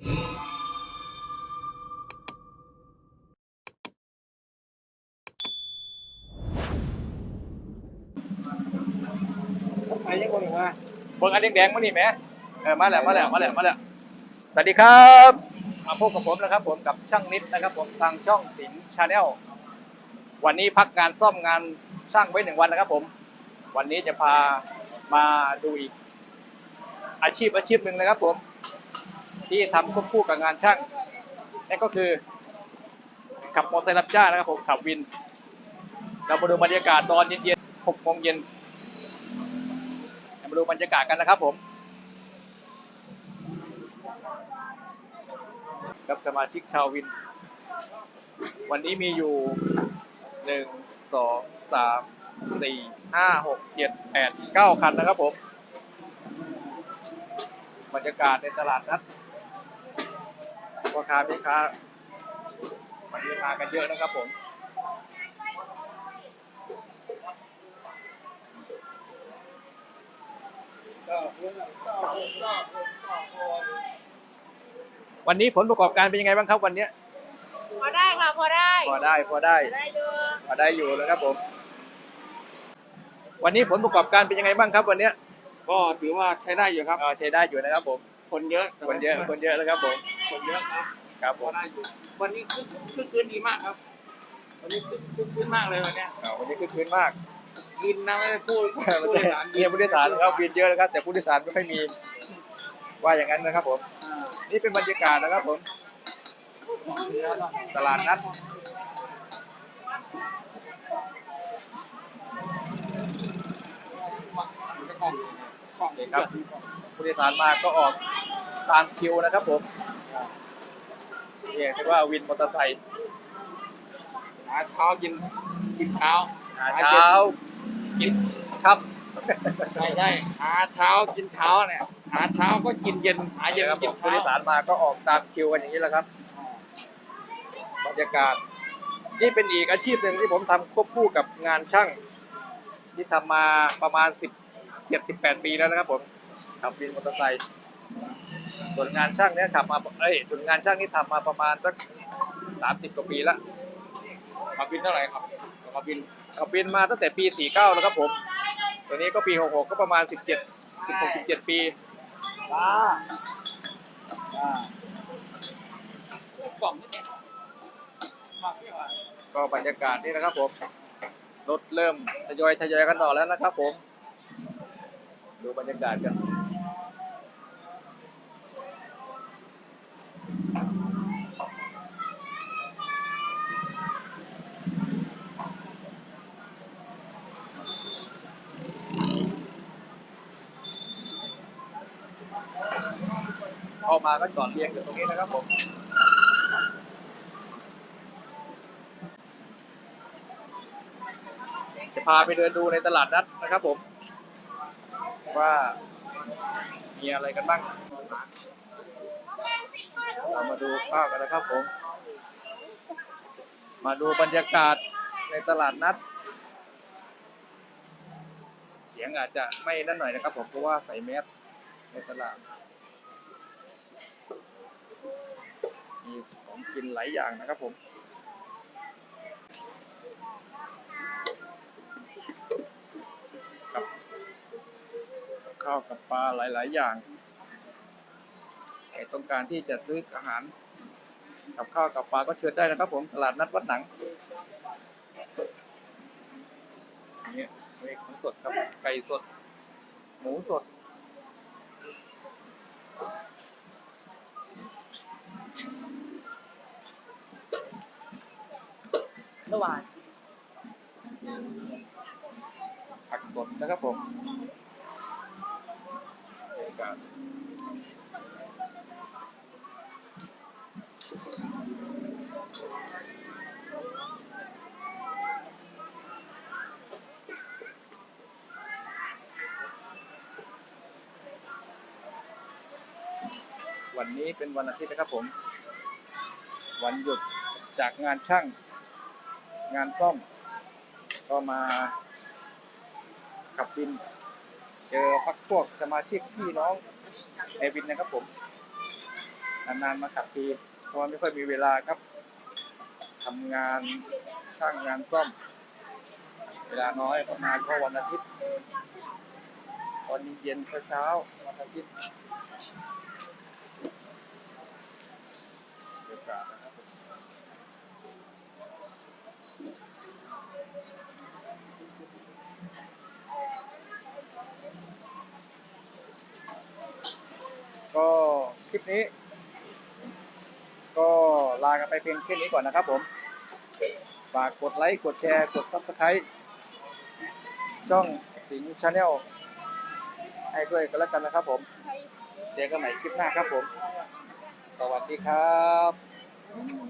ไปยังคนหนึ่งว่าเบิ่งอันแดงๆมานี่แหมเออมาแล้วมาแล้วมาแล้วมาแล้วสวัสดีครับมาพบกับผมนะครับ ผมกับช่างนิดนะครับ ผมทางช่องสิงชาแนลวันนี้พักการซ่อมงานช่างไว้หนึ่งวันนะครับ ผม วันนี้จะพามาดูอีกอาชีพอาชีพหนึ่งนะครับ ผม ที่ทำควบคู่กับงานช่างนั่นก็คือ ขับมอเตอร์ไซค์รับจ้างนะครับผมขับวิน เรามาดูบรรยากาศตอนเย็นๆหกโมงเย็นมาดูบรรยากาศกันนะครับผมกับสมาชิกชาววิน วันนี้มีอยู่หนึ่งสองสามสี่ห้าหกเจ็ดแปดเก้าคันนะครับผม บรรยากาศในตลาดนัด พ่อค้าแม่ค้าวันนี้มากันเยอะนะครับผมวันนี้ผลประกอบการเป็นยังไงบ้างครับวันเนี้ยพอได้ค่ะพอได้พอได้พอได้พอได้ดูพอได้อยู่นะครับผม วันนี้ผลประกอบการเป็นยังไงบ้างครับ วันเนี้ยก็ถือว่าใช้ได้อยู่ครับเออใช้ได้อยู่นะครับผม คนเยอะคนเยอะคนเยอะนะครับผม คนเยอะครับครับผพอมได้อยู่วันนี้คึกคึกคืนดีมากครับ วันนี้คึกคึกคืนมากเลยวันเนี้ยอ่าวันนี้คือคืนมาก กินนะไม่ได้พูดไม่ผู้โดใช่ยสารเนี่ยผู้โดยสารครับวินเยอะนะครับ แต่ผู้โดยสารไม่ค่อยมี ว่าอย่างนั้นนะครับผม อ่านี่เป็นบรรยากาศนะครับผม ตลาดนัด กล้องกล้องเด็กครับ ผู้โดยสารมาก็ออกตามคิวนะครับผม เนี่ยเรียกว่าวินมอเตอร์ไซค์หาเช้ากินกินเช้าหาเช้ากินครับใช่ใช่หาเช้ากินเช้าเนี่ยหาเช้าก็กินเย็นหาเย็นครับผกินมผู้เช้าโดยสารมาก็ออกตามคิวกันอย่างนี้แหละครับบรรยากาศนี่เป็นอีกอาชีพหนึ่งที่ผมทำควบคู่กับงานช่าง ที่ทำมาประมาณสิบเจ็ดสิบแปดปีแล้วนะครับผมขับวินมอเตอร์ไซค์ ส่วนงานช่างเนี้ยขับมาเอ้ยส่วนงานช่างนี่ทำมาประมาณสักสามสิบกว่าปีละมาบินเท่าไหร่ครับมาบินขับวินมาตั้งแต่ปีสี่เก้าแล้วครับผมตัวนี้ก็ปีหกหกก็ประมาณสิบเจ็ดสิบหกสิบเจ็ดปีอ่าอ่ากล่องนี่มากที่ว่าก็บรรยากาศนี่นะครับผมรถเริ่มทยอยทยอยกันออกแล้วนะครับผม ดูบรรยากาศกัน มาก็จอดเรียงอยู่ตรงนี้นะครับผมจะพาไปเดินดูในตลาดนัดนะครับผม ว่ามีอะไรกันบ้างเรามาดูข้าวกันนะครับผม มาดูบรรยากาศในตลาดนัด เสียงอาจจะไม่นั่นหน่อยนะครับผมเพราะว่าใส่แมสในตลาด มีของกินหลายอย่างนะครับผมกับข้าวกับปลาหลาย ๆ อย่างใครต้องการที่จะซื้ออาหาร กับข้าวกับปลาก็เชิญได้นะครับผมตลาดนัดวัดหนังนี่มีของสดครับไก่สด หมูสด ระหว่างผักสดนะครับผมวันนี้เป็นวันอาทิตย์นะครับผม วันหยุดจากงานช่าง งานซ่อม ก็มาขับวิน เจอพักพวกสมาชิกพี่น้องในวินนะครับผม นานๆมาขับทีเพราะไม่ค่อยมีเวลาครับทำงานช่างงานซ่อม เวลาน้อยทำงานก็วันอาทิตย์ ตอนเย็นๆเช้าๆวันอาทิตย์บรรยากานะครับ ก็คลิปนี้ ก็ลากันไปเพียงแค่นี้ก่อนนะครับผม ฝากกดไลค์ กดแชร์ กด Subscribe ช่องสิงห์ชาแนลให้ด้วยกันแล้วกันนะครับผม เจอกันใหม่คลิปหน้าครับผม สวัสดีครับ